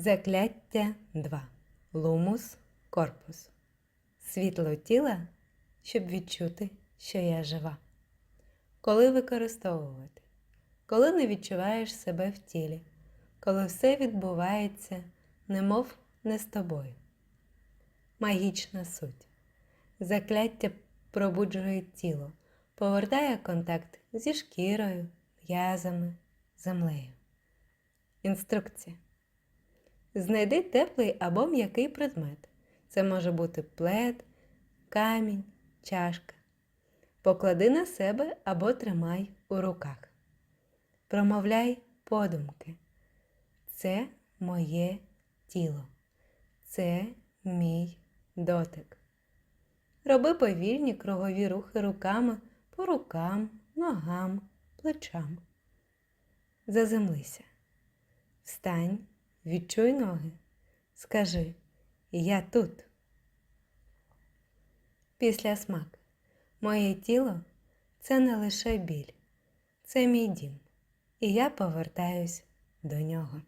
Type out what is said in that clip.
Закляття 2. Лумус корпус. Світло тіла, щоб відчути, що я жива. Коли використовувати? Коли не відчуваєш себе в тілі, коли все відбувається, немов не з тобою. Магічна суть. Закляття пробуджує тіло, повертає контакт зі шкірою, м'язами, землею. Інструкція. Знайди теплий або м'який предмет. Це може бути плед, камінь, чашка. Поклади на себе або тримай у руках. Промовляй подумки. Це моє тіло. Це мій дотик. Роби повільні кругові рухи руками по рукам, ногам, плечам. Заземлися. Встань, відчуй ноги. Скажи Я тут. Після смак. Моє тіло це не лише біль, це мій дім, і я повертаюсь до нього.